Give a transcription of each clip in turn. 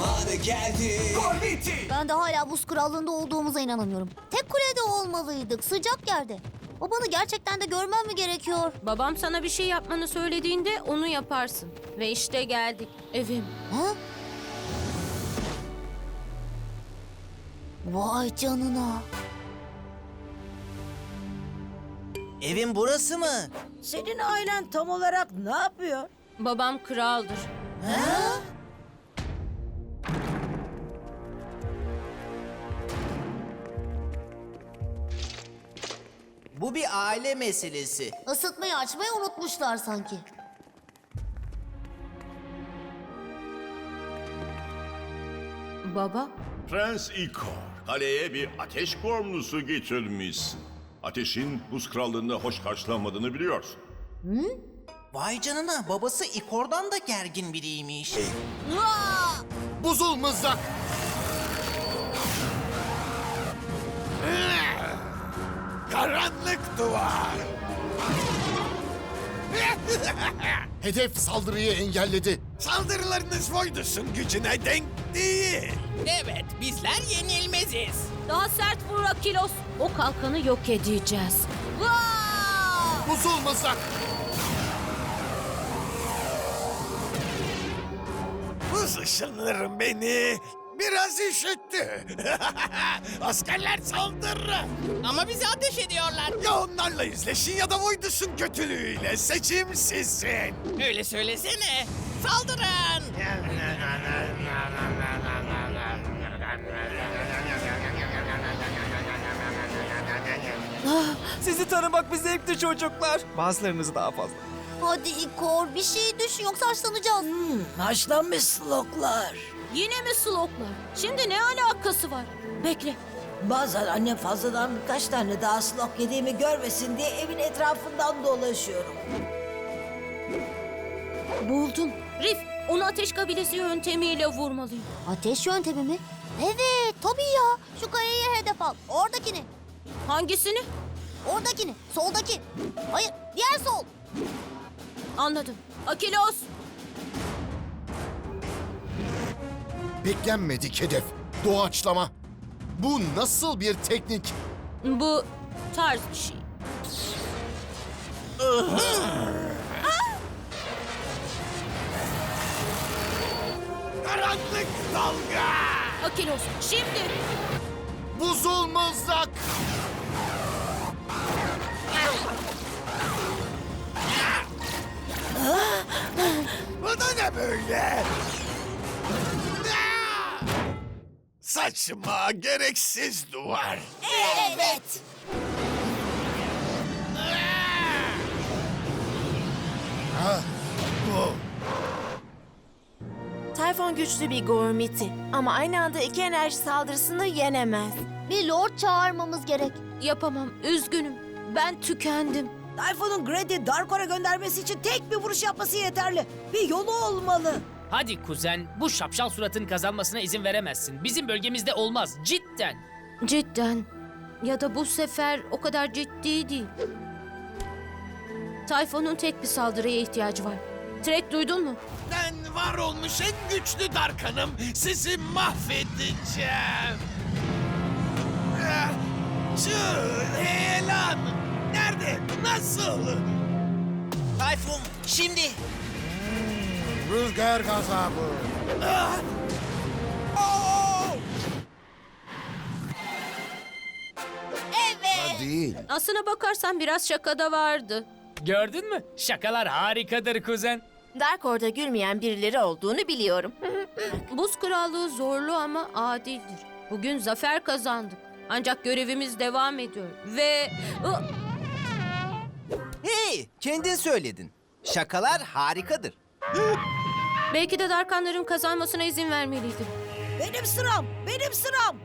Zamanı geldi. Bitti. Ben de hala buz krallığında olduğumuza inanamıyorum. Tek kulede olmalıydık, sıcak yerde. Babanı gerçekten de görmem mi gerekiyor? Babam sana bir şey yapmanı söylediğinde onu yaparsın. Ve işte geldik. Evim. Ha? Vay canına. Evin burası mı? Senin ailen tam olarak ne yapıyor? Babam kraldır. Bu bir aile meselesi. Isıtmayı açmayı unutmuşlar sanki. Baba? Prens Ikor, kaleye bir ateş kornusu getirmişsin. Ateşin buz krallığında hoş karşılanmadığını biliyorsun. Vay canına babası İkor'dan da gergin biriymiş. Buzul mızrak. Karanlık duvar. Hedef saldırıyı engelledi. Saldırılarınız Voidus'un gücüne denk değil. Evet, bizler yenilmeziz. Daha sert vur Akilos. O kalkanı yok edeceğiz. Buzul mızrak. Buz ışınlarım beni biraz üşüttü. Askerler saldırı. Ama bizi ateş ediyorlar. Ya onlarla yüzleşin ya da Voidus'un kötülüğüyle seçim sizin. Öyle söylesene. Saldırın. Sizi tanımak bir zevkti çocuklar. Bazılarınızı daha fazla. Hadi İkor bir şey düşün yoksa haşlanacağız. Haşlanmış sloklar. Yine mi sloklar? Şimdi ne alakası var? Bekle. Bazen annem fazladan birkaç tane daha slok yediğimi görmesin diye evin etrafından dolaşıyorum. Buldum. Rif, onu ateş kabilesi yöntemiyle vurmalıyım. Ateş yöntemi mi? Evet tabii ya. Şu kayayı hedef al. Oradakini. Hangisini? Oradakini. Soldaki. Hayır. Anladım. Akilos. Beklenmedik hedef. Doğaçlama. Bu nasıl bir teknik? Bu tarz bir şey. Karanlık dalga. Akilos, şimdi. Buzul mızrak. Saçma, gereksiz duvar. Evet. Bu Tayfun güçlü bir gormiti ama aynı anda iki enerji saldırısını yenemez. Bir lord çağırmamız gerek. Yapamam, üzgünüm. Ben tükendim. Tayfun'un Gred'i Darkor'a göndermesi için tek bir vuruş yapması yeterli. Bir yolu olmalı. Hadi kuzen, bu şapşal suratın kazanmasına izin veremezsin. Bizim bölgemizde olmaz, cidden. Cidden. Ya da bu sefer o kadar ciddi değil. Tayfun'un tek bir saldırıya ihtiyacı var. Trek duydun mu? ben var olmuş en güçlü Darkan'ım. Sizi mahvedeceğim. Ah, Şu heyelan. Nerede? Nasıl? Tayfun şimdi. Rüzgar gazabı. Oo! Evet. Değil. Aslına bakarsan biraz şakada vardı. Gördün mü? Şakalar harikadır kuzen. Dark orada gülmeyen birileri olduğunu biliyorum. Buz Krallığı zorlu ama adildir. Bugün zafer kazandık. Ancak görevimiz devam ediyor. Ve... Ih! Hey kendin söyledin. Şakalar harikadır. Belki de Darkanların kazanmasına izin vermeliydim. Benim sıram, benim sıram.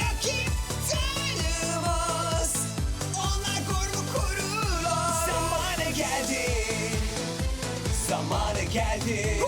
Rakip. Onlar korurlar. Zamanı geldi. Zamanı geldi.